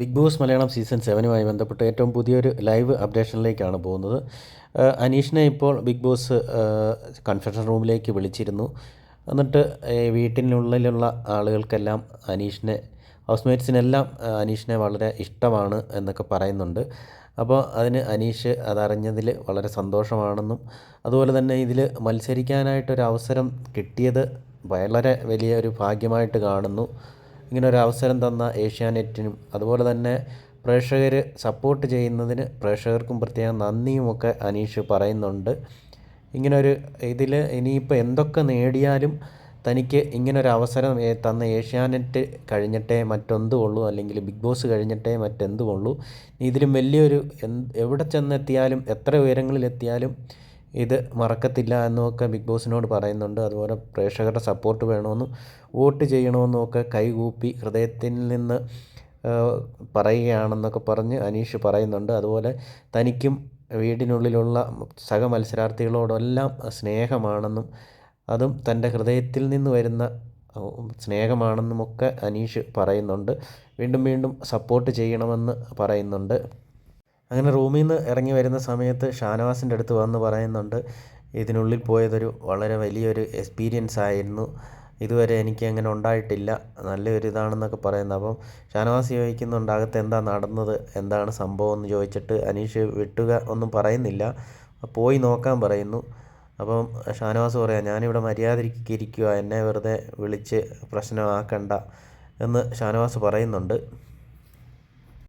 Big boss Malayalam season സെവനുമായി ബന്ധപ്പെട്ട് ഏറ്റവും പുതിയൊരു ലൈവ് അപ്ഡേഷനിലേക്കാണ് പോകുന്നത്. അനീഷിനെ ഇപ്പോൾ ബിഗ് ബോസ് കൺഫെഷൻ റൂമിലേക്ക് വിളിച്ചിരുന്നു. എന്നിട്ട് വീട്ടിനുള്ളിലുള്ള ആളുകൾക്കെല്ലാം അനീഷിനെ ഹൗസ്മേറ്റ്സിനെല്ലാം അനീഷിനെ വളരെ ഇഷ്ടമാണ് എന്നൊക്കെ പറയുന്നുണ്ട്. അപ്പോൾ അതിന് അനീഷ് അതറിഞ്ഞതിൽ വളരെ സന്തോഷമാണെന്നും അതുപോലെ തന്നെ ഇതിൽ മത്സരിക്കാനായിട്ടൊരു അവസരം കിട്ടിയത് വളരെ വലിയൊരു ഭാഗ്യമായിട്ട് കാണുന്നു. ഇങ്ങനെ ഒരു അവസരം തന്ന ഏഷ്യാനെറ്റിനും അതുപോലെ തന്നെ പ്രേക്ഷകർ സപ്പോർട്ട് ചെയ്യുന്നതിന് പ്രേക്ഷകർക്കും പ്രത്യേകം നന്ദിയുമൊക്കെ അനീഷ് പറയുന്നുണ്ട്. ഇങ്ങനൊരു ഇതിൽ ഇനിയിപ്പോൾ എന്തൊക്കെ നേടിയാലും തനിക്ക് ഇങ്ങനൊരു അവസരം തന്ന ഏഷ്യാനെറ്റ് കഴിഞ്ഞിട്ടേ മറ്റൊന്തുമുള്ളൂ അല്ലെങ്കിൽ ബിഗ് ബോസ് കഴിഞ്ഞിട്ടേ മറ്റെന്തുമുള്ളൂ ഇതിലും വലിയൊരു എവിടെ ചെന്നെത്തിയാലും എത്ര ഉയരങ്ങളിലെത്തിയാലും ഇത് മറക്കത്തില്ല എന്നൊക്കെ ബിഗ് ബോസിനോട് പറയുന്നുണ്ട്. അതുപോലെ പ്രേക്ഷകരുടെ സപ്പോർട്ട് വേണമെന്നും വോട്ട് ചെയ്യണമെന്നും ഒക്കെ കൈകൂപ്പി ഹൃദയത്തിൽ നിന്ന് പറയുകയാണെന്നൊക്കെ പറഞ്ഞ് അനീഷ് പറയുന്നുണ്ട്. അതുപോലെ തനിക്കും വീടിനുള്ളിലുള്ള സഹ മത്സരാർത്ഥികളോടെല്ലാം സ്നേഹമാണെന്നും അതും തന്റെ ഹൃദയത്തിൽ നിന്ന് വരുന്ന സ്നേഹമാണെന്നുമൊക്കെ അനീഷ് പറയുന്നുണ്ട്. വീണ്ടും വീണ്ടും സപ്പോർട്ട് ചെയ്യണമെന്ന് പറയുന്നുണ്ട്. അങ്ങനെ റൂമിൽ നിന്ന് ഇറങ്ങി വരുന്ന സമയത്ത് ഷാനവാസിന്റെ അടുത്ത് വന്ന് പറയുന്നുണ്ട് ഇതിനുള്ളിൽ പോയതൊരു വളരെ വലിയൊരു എക്സ്പീരിയൻസ് ആയിരുന്നു. ഇതുവരെ എനിക്ക് അങ്ങനെ ഉണ്ടായിട്ടില്ല. നല്ലൊരു ഇതാണെന്നൊക്കെ പറയുന്നത് അപ്പം ഷാനവാസ് ചോദിക്കുന്നുണ്ട് അകത്ത് എന്താ നടന്നത്? എന്താണ് സംഭവം? എന്ന് ചോദിച്ചിട്ട് അനീഷ് വിട്ടുക ഒന്നും പറയുന്നില്ല. പോയി നോക്കാൻ പറയുന്നു. അപ്പം ഷാനവാസ് പറയാം ഞാനിവിടെ മര്യാദയ്ക്ക് ഇരിക്കുക എന്നെ വെറുതെ വിളിച്ച് പ്രശ്നമാക്കണ്ട എന്ന് ഷാനവാസ് പറയുന്നുണ്ട്.